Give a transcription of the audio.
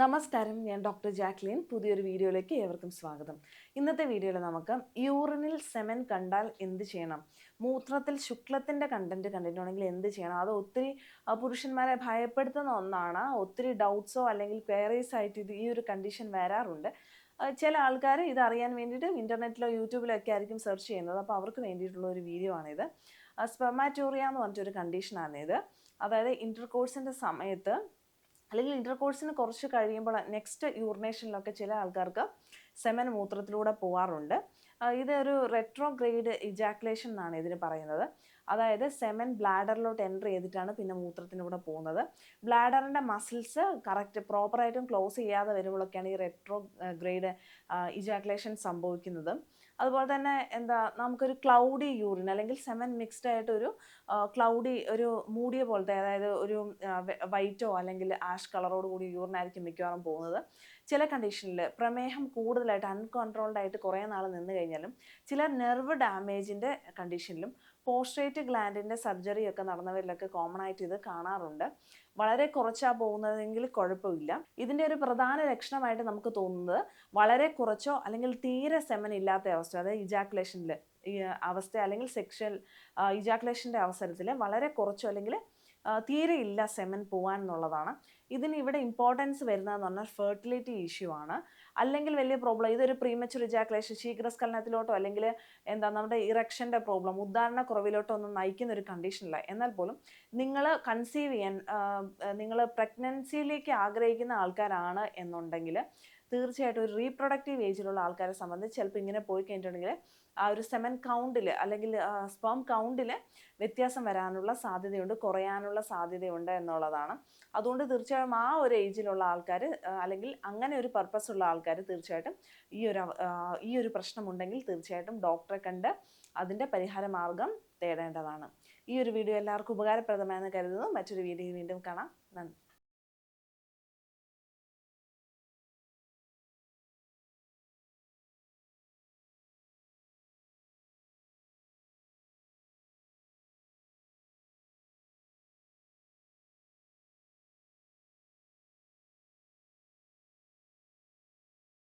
നമസ്കാരം ഞാൻ doctor Jacqueline. പുതിയൊരു വീഡിയോയിലേക്ക് ഏവർക്കും സ്വാഗതം. ഇന്നത്തെ വീഡിയോയിൽ നമുക്ക് യൂറിനിൽ സെമൻ കണ്ടാൽ എന്ത് ചെയ്യണം? മൂത്രത്തിൽ ശുക്ലത്തിന്റെ കണ്ടന്റ് കണ്ടിട്ടുണ്ടെങ്കിൽ എന്ത് ചെയ്യണം? അത് ഒത്തിരി പുരുഷന്മാരെ ഭയപ്പെടുത്തുന്ന ഒന്നാണ്. ഒത്തിരി ഡൗട്ട്സോ അല്ലെങ്കിൽ ക്വയറീസ് ആയിട്ട് ഇത് ഈ ഒരു കണ്ടീഷൻ വരാറുണ്ട്. ചില ആൾക്കാർ ഇത് അറിയാൻ വേണ്ടിയിട്ട് ഇന്റർനെറ്റിലോ യൂട്യൂബിലോ ഒക്കെ ആയിരിക്കും സെർച്ച് ചെയ്യുന്നത്. അപ്പോൾ അവർക്ക് വേണ്ടിയിട്ടുള്ള ഒരു വീഡിയോ ആണിത്. സ്പെർമാറ്റോറിയ എന്ന് പറഞ്ഞിട്ടൊരു കണ്ടീഷനാണിത് അതായത് ഇന്റർകോഴ്സിന്റെ സമയത്ത് അല്ലെങ്കിൽ ഇന്റർകോഴ്സിന് കുറച്ച് കഴിയുമ്പോൾ നെക്സ്റ്റ് യൂറിനേഷനിലൊക്കെ ചില ആൾക്കാർക്ക് സെമൻ മൂത്രത്തിലൂടെ പോവാറുണ്ട്. ആ, ഇതൊരു റെട്രോഗ്രേഡ് ഇജാക്കുലേഷൻ എന്നാണ് ഇതിന് പറയുന്നത്. അതായത് സെമൻ ബ്ലാഡറിലോട്ട് എന്റർ ചെയ്തിട്ടാണ് പിന്നെ മൂത്രത്തിലൂടെ പോകുന്നത്. ബ്ലാഡറിന്റെ മസിൽസ് കറക്റ്റ് പ്രോപ്പറായിട്ടും ക്ലോസ് ചെയ്യാതെ വരുമ്പോഴൊക്കെയാണ് ഈ റെട്രോ ഗ്രേഡ് ഇജാക്കുലേഷൻ സംഭവിക്കുന്നത്. അതുപോലെ തന്നെ എന്താ നമുക്കൊരു ക്ലൗഡി യൂറിൻ അല്ലെങ്കിൽ സെമൻ മിക്സ്ഡ് ആയിട്ടൊരു ക്ലൗഡി ഒരു മൂടിയ പോലത്തെ അതായത് ഒരു വൈറ്റോ അല്ലെങ്കിൽ ആഷ് കളറോട് കൂടി യൂറിൻ ആയിരിക്കും മിക്കവാറും പോകുന്നത്. ചില കണ്ടീഷനിൽ പ്രമേഹം കൂടുതലായിട്ട് അൺകൺട്രോൾഡ് ആയിട്ട് കുറേ നാൾ നിന്ന് കഴിഞ്ഞാലും ചില നെർവ് ഡാമേജിന്റെ കണ്ടീഷനിലും പോസ്ട്രേറ്റ് ഗ്ലാൻഡിന്റെ സർജറി ഒക്കെ നടന്നവരിലൊക്കെ കോമൺ ആയിട്ട് ഇത് കാണാറുണ്ട്. വളരെ കുറച്ചാ പോകുന്നതെങ്കിൽ കുഴപ്പമില്ല. ഇതിന്റെ ഒരു പ്രധാന ലക്ഷണമായിട്ട് നമുക്ക് തോന്നുന്നത് വളരെ കുറച്ചോ അല്ലെങ്കിൽ തീരെ സെമൻ ഇല്ലാത്ത അവസ്ഥ അതായത് ഇജാക്കുലേഷനിൽ അവസ്ഥ അല്ലെങ്കിൽ സെക്ഷൽ ഇജാക്കുലേഷന്റെ അവസരത്തിൽ വളരെ കുറച്ചോ അല്ലെങ്കിൽ തീരെ ഇല്ല സെമൻ പോവാൻ എന്നുള്ളതാണ് ഇതിന് ഇവിടെ ഇമ്പോർട്ടൻസ് വരുന്നതെന്ന് പറഞ്ഞാൽ ഫെർട്ടിലിറ്റി ഇഷ്യൂ ആണ്. അല്ലെങ്കിൽ വലിയ പ്രോബ്ലം ഇതൊരു പ്രീമച്ചുർ ഇജാക്കുലേഷൻ ശീഘ്രസ്ഖലനത്തിലോട്ടോ അല്ലെങ്കിൽ എന്താ നമ്മുടെ ഇറക്ഷന്റെ പ്രോബ്ലം ഉദാഹരണ കുറവിലോട്ടോ ഒന്നും നയിക്കുന്ന ഒരു കണ്ടീഷനില്ല എന്നാൽ പോലും നിങ്ങൾ കൺസീവ് ചെയ്യാൻ നിങ്ങൾ പ്രഗ്നൻസിയിലേക്ക് ആഗ്രഹിക്കുന്ന ആൾക്കാരാണ് എന്നുണ്ടെങ്കിൽ തീർച്ചയായിട്ടും ഒരു റീപ്രൊഡക്റ്റീവ് ഏജിലുള്ള ആൾക്കാരെ സംബന്ധിച്ച് ചിലപ്പോൾ ഇങ്ങനെ പോയി കഴിഞ്ഞിട്ടുണ്ടെങ്കിൽ ആ ഒരു സെമൻ കൗണ്ടിൽ അല്ലെങ്കിൽ സ്പേം കൗണ്ടിൽ വ്യത്യാസം വരാനുള്ള സാധ്യതയുണ്ട് കുറയാനുള്ള സാധ്യതയുണ്ട് എന്നുള്ളതാണ്. അതുകൊണ്ട് തീർച്ചയായും ആ ഒരു ഏജിലുള്ള ആൾക്കാർ അല്ലെങ്കിൽ അങ്ങനെ ഒരു പർപ്പസ് ഉള്ള ആൾക്കാർ തീർച്ചയായിട്ടും ഈ ഒരു ഈ ഒരു പ്രശ്നമുണ്ടെങ്കിൽ തീർച്ചയായിട്ടും ഡോക്ടറെ കണ്ട് അതിന്റെ പരിഹാര മാർഗം തേടേണ്ടതാണ്. ഈ ഒരു വീഡിയോ എല്ലാവർക്കും ഉപകാരപ്രദമായെന്ന് കരുതുന്നു. മറ്റൊരു വീഡിയോ വീണ്ടും കാണാം. നന്ദി.